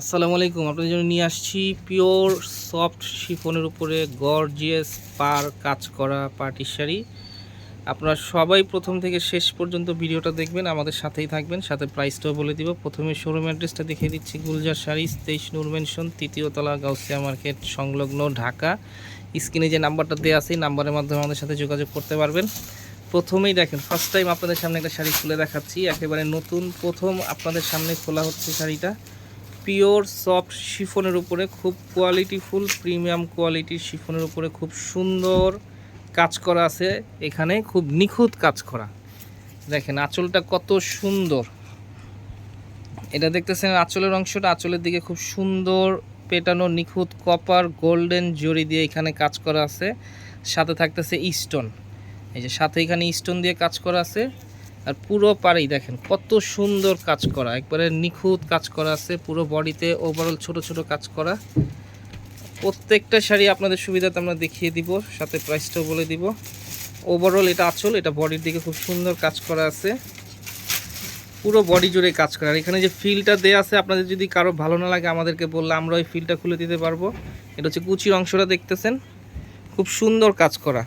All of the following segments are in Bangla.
আসসালামু আলাইকুম, আপনাদের জন্য নিয়ে আসছি পিওর সফট শিফনের উপরে গর্জিয়াস পার কাজ করা পার্টির শাড়ি। আপনারা সবাই প্রথম থেকে শেষ পর্যন্ত ভিডিওটা দেখবেন, আমাদের সাথেই থাকবেন, সাথে প্রাইসটাও বলে দিব। প্রথমে শোরুম অ্যাড্রেসটা দেখিয়ে দিচ্ছি, গুলজার শাড়ি, তেইশ নূর মেনশন তৃতীয়তলা গাউসিয়া মার্কেট সংলগ্ন ঢাকা। স্ক্রিনে যে নাম্বারটা দেওয়া আছে, এই নাম্বারের মাধ্যমে আমাদের সাথে যোগাযোগ করতে পারবেন। প্রথমেই দেখেন ফার্স্ট টাইম আপনাদের সামনে একটা শাড়ি খুলে দেখাচ্ছি, একেবারে নতুন, প্রথম আপনাদের সামনে খোলা হচ্ছে শাড়িটা। পিওর সফট শিফনের উপরে খুব কোয়ালিটিফুল, প্রিমিয়াম কোয়ালিটির শিফনের উপরে খুব সুন্দর কাজ করা আছে। এখানে খুব নিখুঁত কাজ করা। দেখেন, আঁচলটা কত সুন্দর। এটা দেখতেছেন আঁচলের অংশটা। আঁচলের দিকে খুব সুন্দর পেটানো, নিখুঁত কপার গোল্ডেন জরি দিয়ে এখানে কাজ করা আছে। সাথে থাকতেছে স্টোন এই যে সাথে এখানে স্টোন দিয়ে কাজ করা আছে। আর পুরো পাড়েই দেখেন, কত সুন্দর কাজ করা। একবারে নিখুঁত কাজ করা আছে, পুরো বডিতে ওভারঅল ছোট ছোট কাজ করা। প্রত্যেকটা শাড়ি আপনাদের সুবিধাতে আমরা দেখিয়ে দিব, সাথে প্রাইসটাও বলে দিব। ওভারঅল এটা আচল, এটা বডির দিকে খুব সুন্দর কাজ করা আছে। পুরো বডি জুড়ে কাজ করা। আর এখানে যে ফিলটা দেওয়া আছে, আপনাদের যদি কারও ভালো না লাগে, আমাদেরকে বললে আমরা ওই ফিলটা খুলে দিতে পারব। এটা হচ্ছে কুচির অংশটা দেখতেছেন। খুব সুন্দর কাজ করা।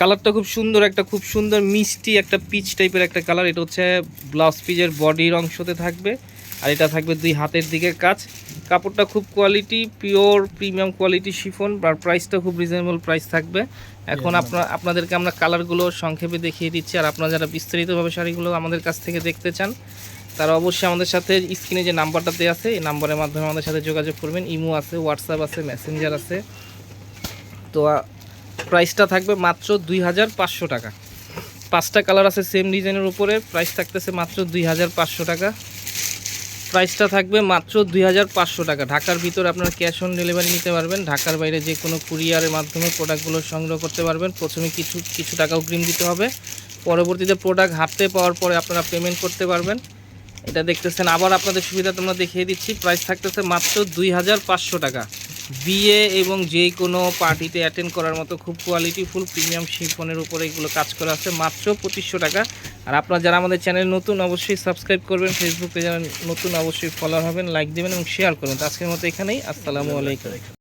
কালারটা খুব সুন্দর একটা খুব সুন্দর মিষ্টি একটা পিচ টাইপের একটা কালার। এটা হচ্ছে ব্লাউজ পিচের বডির অংশতে থাকবে আর এটা থাকবে দুই হাতের দিকে কাজ। কাপড়টা খুব quality pure premium quality chiffon আর প্রাইসটা খুব রিজনেবল প্রাইস থাকবে। এখন আপনার আপনাদেরকে আমরা কালারগুলো সংক্ষেপে দেখিয়ে দিচ্ছি আর আপনারা যারা বিস্তারিতভাবে শাড়িগুলো আমাদের কাছ থেকে দেখতে চান তারা অবশ্যই আমাদের সাথে স্ক্রিনে যে নাম্বারটা দেওয়া আছে এই নাম্বারের মাধ্যমে আমাদের সাথে যোগাযোগ করবেন। ইমো আছে হোয়াটসঅ্যাপ আছে মেসেঞ্জার আছে। তো প্রাইসটা থাকবে মাত্র দুই হাজার পাঁচশো টাকা। পাঁচটা কালার আছে সেম ডিজাইনের উপরে। প্রাইস থাকতেছে মাত্র দুই হাজার পাঁচশো টাকা। প্রাইসটা থাকবে মাত্র দুই হাজার পাঁচশো টাকা। ঢাকার ভিতরে আপনারা ক্যাশ অন ডেলিভারি নিতে পারবেন। ঢাকার বাইরে যে কোনো কুরিয়ারের মাধ্যমে প্রোডাক্টগুলো সংগ্রহ করতে পারবেন। প্রথমে কিছু কিছু টাকা অগ্রিম দিতে হবে। পরবর্তীতে প্রোডাক্ট হাতে পাওয়ার পরে আপনারা পেমেন্ট করতে পারবেন। এটা দেখতেছেন। আবার আপনাদের সুবিধা তোমরা দেখিয়ে দিচ্ছি। প্রাইস থাকতেছে মাত্র দুই হাজার পাঁচশো টাকা। বিয়ে এবং যে কোনো পার্টিতে অ্যাটেন্ড করার মতো খুব কোয়ালিটিফুল প্রিমিয়াম শিফনের উপরে এগুলো কাজ করা আছে, মাত্র পঁচিশশো টাকা। আর আপনারা যারা আমাদের চ্যানেল নতুন, অবশ্যই সাবস্ক্রাইব করবেন ফেসবুকে যারা নতুন, অবশ্যই ফলো হবেন লাইক দেবেন এবং শেয়ার করবেন। আজকের মতো এখানেই, আসসালামু আলাইকুম।